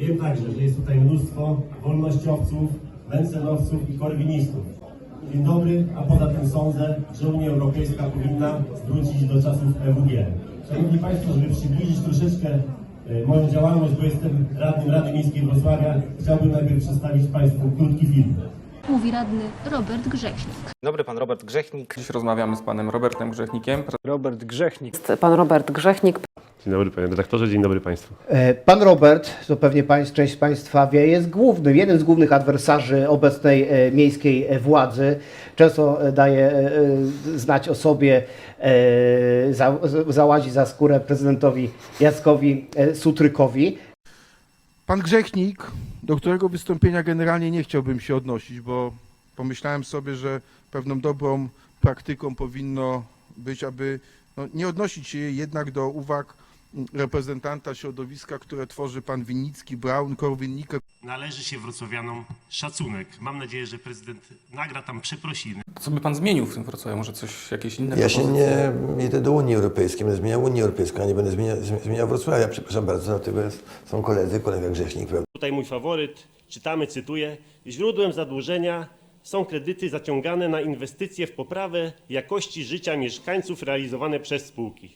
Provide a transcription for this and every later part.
Wiem także, że jest tutaj mnóstwo wolnościowców, mencelowców i korwinistów. Dzień dobry, a poza tym sądzę, że Unia Europejska powinna wrócić do czasów EWG. Szanowni Państwo, żeby przybliżyć troszeczkę e, moją działalność, bo jestem radnym Rady Miejskiej Wrocławia, chciałbym najpierw przedstawić Państwu krótki film. Mówi radny Robert Grzechnik. Dobry, pan Robert Grzechnik. Dziś rozmawiamy z panem Robertem Grzechnikiem, Robert Grzechnik. Pan Robert Grzechnik, Dzień dobry panie redaktorze, dzień dobry państwu. E, Pan Robert, to pewnie państw, część z Państwa wie, jest głównym, jednym z głównych adwersarzy obecnej e, miejskiej e, władzy. Często daje znać o sobie, za, załazi za skórę prezydentowi Jackowi Sutrykowi. Pan Grzechnik, do którego wystąpienia generalnie nie chciałbym się odnosić, bo pomyślałem sobie, że pewną dobrą praktyką powinno być, aby no, nie odnosić się jednak do uwag reprezentanta środowiska, które tworzy pan Winnicki, Braun, Korwin-Mikke, Należy się wrocławianom szacunek. Mam nadzieję, że prezydent nagra tam przeprosiny. co by pan zmienił w tym Wrocławiu? Może coś, jakieś inne Ja się nie idę do Unii Europejskiej, będę zmieniał Unię Europejską, a nie będę zmieniał, zmieniał Wrocławia. Przepraszam bardzo, dlatego jest, są koledzy, kolega Grzechnik, prawda? Tutaj mój faworyt, czytamy, cytuję. Źródłem zadłużenia są kredyty zaciągane na inwestycje w poprawę jakości życia mieszkańców realizowane przez spółki.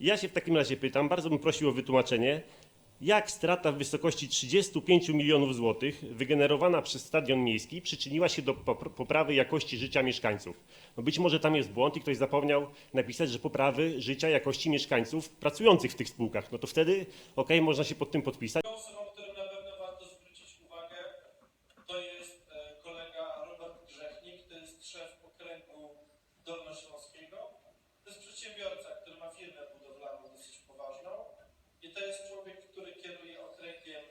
Ja się w takim razie pytam, bardzo bym prosił o wytłumaczenie, jak strata w wysokości 35 milionów złotych wygenerowana przez Stadion Miejski przyczyniła się do popr- poprawy jakości życia mieszkańców? No być może tam jest błąd i ktoś zapomniał napisać, że poprawy życia jakości mieszkańców pracujących w tych spółkach. No to wtedy, okej, można się pod tym podpisać. osobą, którym na pewno warto zwrócić uwagę, to jest e, kolega Robert Grzechnik, to jest szef okręgu dolnośląskiego. To jest przedsiębiorca, który ma firmę budowlaną dosyć poważną i to jest człowiek, który kieruje okręgiem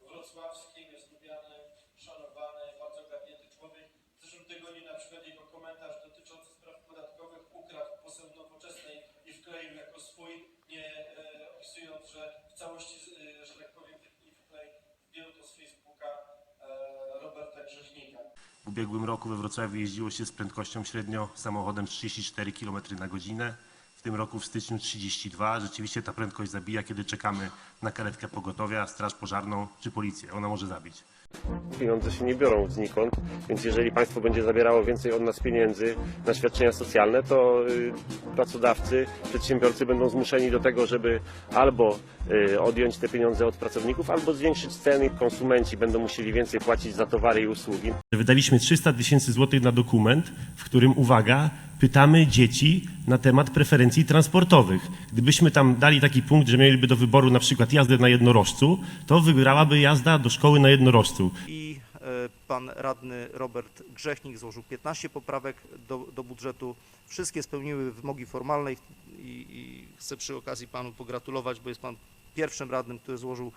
wrocławskim, jest lubiany, szanowany, bardzo ogarnięty człowiek. W zeszłym tygodniu na przykład jego komentarz dotyczący spraw podatkowych ukradł poseł nowoczesnej i wkleił jako swój, nie e, opisując, że w całości, e, ubiegłym roku we Wrocławiu jeździło się z prędkością średnio samochodem 34 km na godzinę. W tym roku w styczniu 32. Rzeczywiście ta prędkość zabija, kiedy czekamy na karetkę pogotowia, straż pożarną czy policję. Ona może zabić. Pieniądze się nie biorą znikąd, więc jeżeli państwo będzie zabierało więcej od nas pieniędzy na świadczenia socjalne, to y, pracodawcy, przedsiębiorcy będą zmuszeni do tego, żeby albo y, odjąć te pieniądze od pracowników, albo zwiększyć ceny. Konsumenci będą musieli więcej płacić za towary i usługi. Wydaliśmy 300 tysięcy złotych na dokument, w którym, uwaga, pytamy dzieci na temat preferencji transportowych. Gdybyśmy tam dali taki punkt, że mieliby do wyboru na przykład jazdę na jednorożcu, to wygrałaby jazda do szkoły na jednorożcu. I e, pan radny Robert Grzechnik złożył 15 poprawek do, do budżetu. Wszystkie spełniły wymogi formalne i, i chcę przy okazji panu pogratulować, bo jest pan pierwszym radnym, który złożył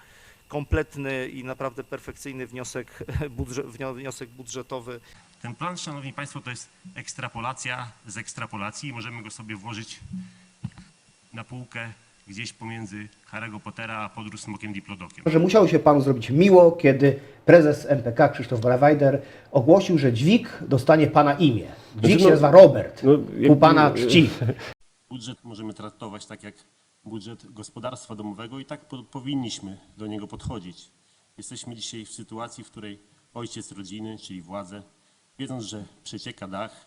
kompletny i naprawdę perfekcyjny wniosek, wniosek budżetowy. Ten plan, szanowni państwo, to jest ekstrapolacja z ekstrapolacji. Możemy go sobie włożyć na półkę gdzieś pomiędzy Harry'ego Pottera a podróż smokiem diplodokiem. Że musiało się Panu zrobić miło, kiedy prezes MPK Krzysztof Barwajder ogłosił, że dźwig dostanie Pana imię. Dźwig się nazywa Robert, ku Pana czci. Budżet możemy traktować tak jak budżet gospodarstwa domowego i tak po, powinniśmy do niego podchodzić. Jesteśmy dzisiaj w sytuacji, w której ojciec rodziny, czyli władze, wiedząc, że przecieka dach,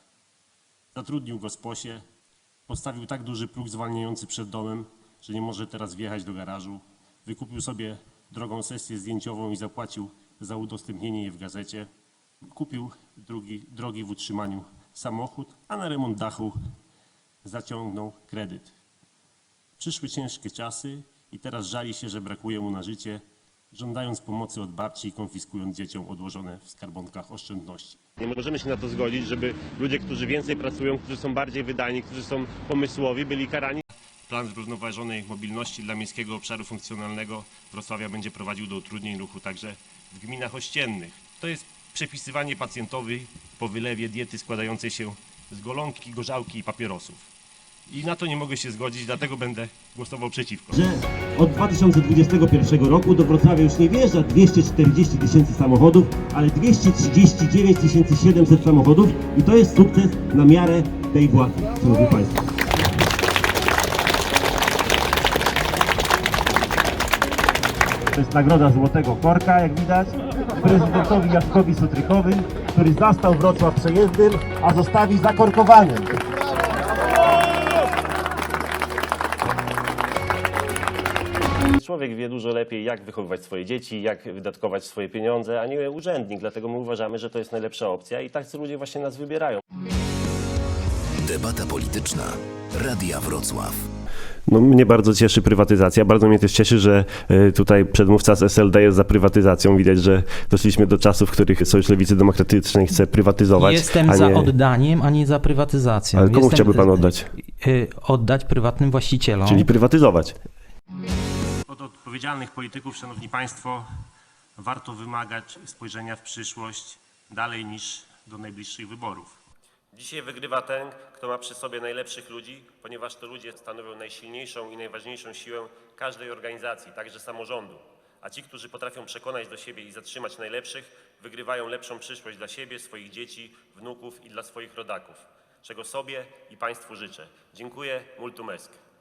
zatrudnił go sposie, postawił tak duży próg zwalniający przed domem, że nie może teraz wjechać do garażu, wykupił sobie drogą sesję zdjęciową i zapłacił za udostępnienie jej w gazecie, kupił drugi, drogi w utrzymaniu. Samochód, a na remont dachu zaciągnął kredyt. Przyszły ciężkie czasy i teraz żali się, że brakuje mu na życie, żądając pomocy od babci i konfiskując dzieciom odłożone w skarbonkach oszczędności. Nie możemy się na to zgodzić, żeby ludzie, którzy więcej pracują, którzy są bardziej wydajni, którzy są pomysłowi, byli karani. Plan zrównoważonej mobilności dla miejskiego obszaru funkcjonalnego Wrocławia będzie prowadził do utrudnień ruchu także w gminach ościennych. To jest przepisywanie pacjentowi po wylewie diety składającej się z golonki, gorzałki i papierosów. I na to nie mogę się zgodzić, dlatego będę głosował przeciwko. że od 2021 roku do Wrocławia już nie wjeżdża 240 tysięcy samochodów, ale 239 700 samochodów i to jest sukces na miarę tej władzy, Szanowni Państwo. To jest nagroda Złotego Korka, jak widać, prezydentowi Jackowi Sutrykowi, który zastał Wrocław przejezdnym, a zostawi zakorkowanym. Człowiek wie dużo lepiej, jak wychowywać swoje dzieci, jak wydatkować swoje pieniądze, a nie urzędnik. Dlatego my uważamy, że to jest najlepsza opcja i tacy ludzie właśnie nas wybierają. Debata polityczna. Radia Wrocław. No, mnie bardzo cieszy prywatyzacja. Bardzo mnie też cieszy, że e, tutaj przedmówca z SLD jest za prywatyzacją. Widać, że doszliśmy do czasów, w których Sojusz Lewicy Demokratycznej chce prywatyzować. Jestem a za nie... oddaniem, a nie za prywatyzacją. Ale komu Jestem, chciałby pan oddać? y, Oddać prywatnym właścicielom. Czyli prywatyzować. Od odpowiedzialnych polityków, szanowni państwo, warto wymagać spojrzenia w przyszłość dalej niż do najbliższych wyborów. Dzisiaj wygrywa ten, kto ma przy sobie najlepszych ludzi, ponieważ to ludzie stanowią najsilniejszą i najważniejszą siłę każdej organizacji, także samorządu. A ci, którzy potrafią przekonać do siebie i zatrzymać najlepszych, wygrywają lepszą przyszłość dla siebie, swoich dzieci, wnuków i dla swoich rodaków. Czego sobie i państwu życzę. Dziękuję, multum est.